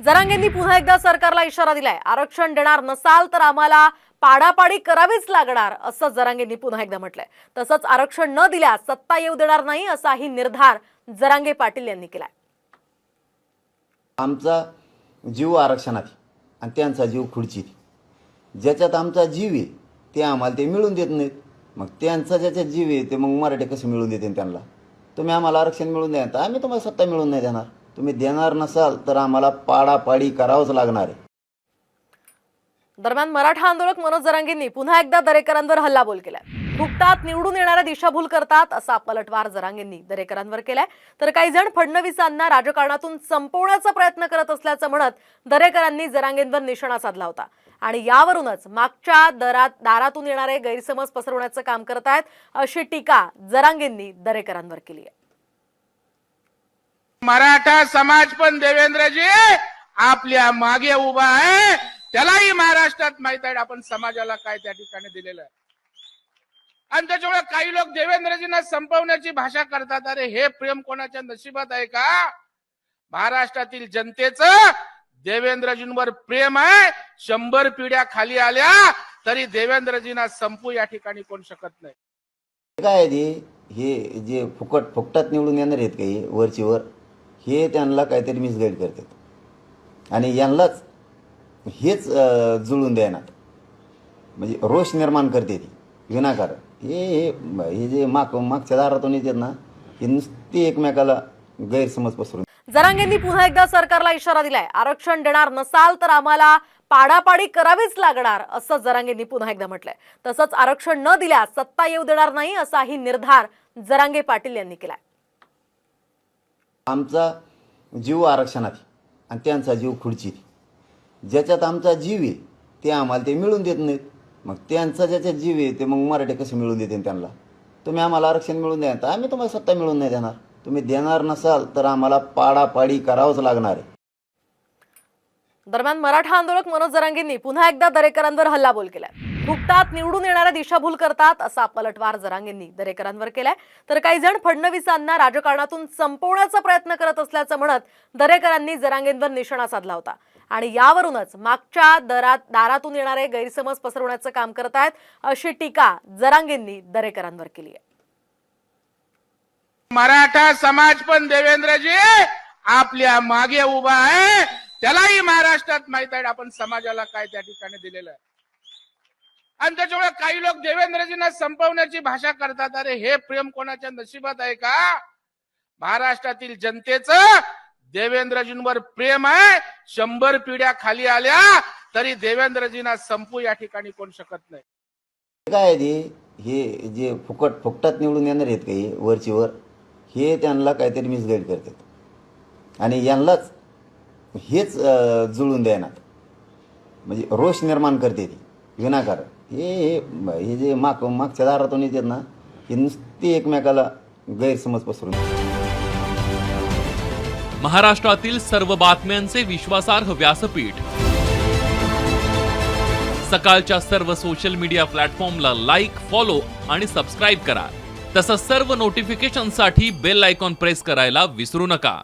जरांगेंनी पुन्हा एकदा सरकारला इशारा दिलाय. आरक्षण देणार नसाल तर आम्हाला पाडापाडी करावीच लागणार असं जरांगेंनी पुन्हा एकदा म्हटलंय. तसंच आरक्षण न दिल्यास सत्ता येऊ देणार नाही असाही निर्धार जरांगे पाटील यांनी केलाय. आमचा जीव आरक्षणात आणि त्यांचा जीव खुर्चीत ज्याच्यात आमचा जीव आहे ते आम्हाला ते मिळून देत नाहीत. मग त्यांचा ज्याच्यात जीव आहे ते मग मराठी कसं मिळून देते त्यांना? तुम्ही आम्हाला आरक्षण मिळून द्या तर आम्ही तुम्हाला सत्ता मिळून नाही देणार. तुम्ही देणार नसाल तर आम्हाला पाडापाडी करावंच लागणार आहे. दरम्यान मराठा आंदोलक मनोज जरांगेंनी पुन्हा एकदा दरेकरांवर हल्लाबोल केलाय. फुकतात निवडून येणाऱ्या दिशाभूल करतात असा पलटवार जरांगेंनी दरेकरांवर केलाय. तर काही जण फडणवीसांना राजकारणातून संपवण्याचा प्रयत्न करत असल्याचं म्हणत दरेकरांनी जरांगेंवर निशाणा साधला होता. आणि यावरूनच मागच्या दरात दारातून येणारे गैरसमज पसरवण्याचं काम करत आहेत अशी टीका जरांगेंनी दरेकरांवर केली आहे. मराठा समाज पण देवेंद्रजी आपल्या मागे उभा आहे. त्यालाही महाराष्ट्रात माहीत आहे. आपण समाजाला काय त्या ठिकाणी दिलेलं आहे. आणि त्याच्यामुळे काही लोक देवेंद्रजींना संपवण्याची भाषा करतात. अरे हे प्रेम कोणाच्या नशिबात आहे का? महाराष्ट्रातील जनतेचं देवेंद्रजींवर प्रेम आहे. शंभर पिढ्या खाली आल्या तरी देवेंद्रजींना संपू या ठिकाणी कोण शकत नाही. काय हे जे फुकट फुकटात निवडून येणार आहेत काही वरची वर हे त्यांना काहीतरी मिसगाईड करतात. आणि यांनाच हेच जुळून द्यायनात म्हणजे रोष निर्माण करते ती. विनाकारण. हे हे जे माग मागच्या दारातून येतात ना हे नुसती एकमेकाला गैरसमज पसरून जरांगेंनी पुन्हा एकदा सरकारला इशारा दिलाय. आरक्षण देणार नसाल तर आम्हाला पाडापाडी करावीच लागणार असं जरांगेंनी पुन्हा एकदा म्हटलंय. तसंच आरक्षण न दिल्यास सत्ता येऊ देणार नाही असाही निर्धार जरांगे पाटील यांनी केलाय. आमचा जीव आरक्षणात आणि त्यांचा जीव खुर्चीत ज्याच्यात आमचा जीव आहे ते आम्हाला ते मिळून देत नाहीत. मग त्यांचा ज्याच्यात जीव आहे ते मग मराठी कसं मिळून देते त्यांना? तुम्ही आम्हाला आरक्षण मिळून द्या तर आम्ही तुम्हाला सत्ता मिळून नाही देणार. तुम्ही देणार नसाल तर आम्हाला पाडापाडी करावंच लागणार आहे. दरम्यान मराठा आंदोलक मनोज जरांगेंनी पुन्हा एकदा दरेकरांवर हल्लाबोल केलाय. फुकटात निवडून येणाऱ्या दिशाभूल करतात असा पलटवार जरांगेंनी दरेकरांवर केलाय. तर काही जण फडणवीसांना राजकारणातून संपवण्याचा प्रयत्न करत असल्याचं म्हणत दरेकरांनी जरांगेंवर निशाणा साधला होता. आणि यावरूनच मागच्या दरात दारातून येणारे गैरसमज पसरवण्याचं काम करत आहेत अशी टीका जरांगेंनी दरेकरांवर केली आहे. मराठा समाज पण देवेंद्रजी आपल्या मागे उभा आहे. त्यालाही महाराष्ट्रात माहीत आहे. आपण समाजाला काय त्या ठिकाणी दिलेलं आहे. आणि त्याच्यामुळे काही लोक देवेंद्रजींना संपवण्याची भाषा करतात. अरे हे प्रेम कोणाच्या नशिबात आहे का? महाराष्ट्रातील जनतेच देवेंद्रजींवर प्रेम आहे. शंभर पिढ्या खाली आल्या तरी देवेंद्रजींना संपू या ठिकाणी कोण शकत नाही. काय आहे हे जे फुकट फुकटात निवडून येणार आहेत काही वरची वर हे त्यांना काहीतरी मिसगाईड करतात. आणि यांनाच हेच जुळून देणार. म्हणजे रोष निर्माण करते ती विनाकारण. हे हे जे माग मागच्या दारातून येतात ना हे नुसती एकमेकाला गैरसमज पसरून महाराष्ट्रातील सर्व बातम्यांचे विश्वासार्ह व्यासपीठ. सकाळच्या सर्व सोशल मीडिया प्लॅटफॉर्मला लाईक फॉलो आणि सबस्क्राईब करा. तसंच सर्व नोटिफिकेशनसाठी बेल आयकॉन प्रेस करायला विसरू नका.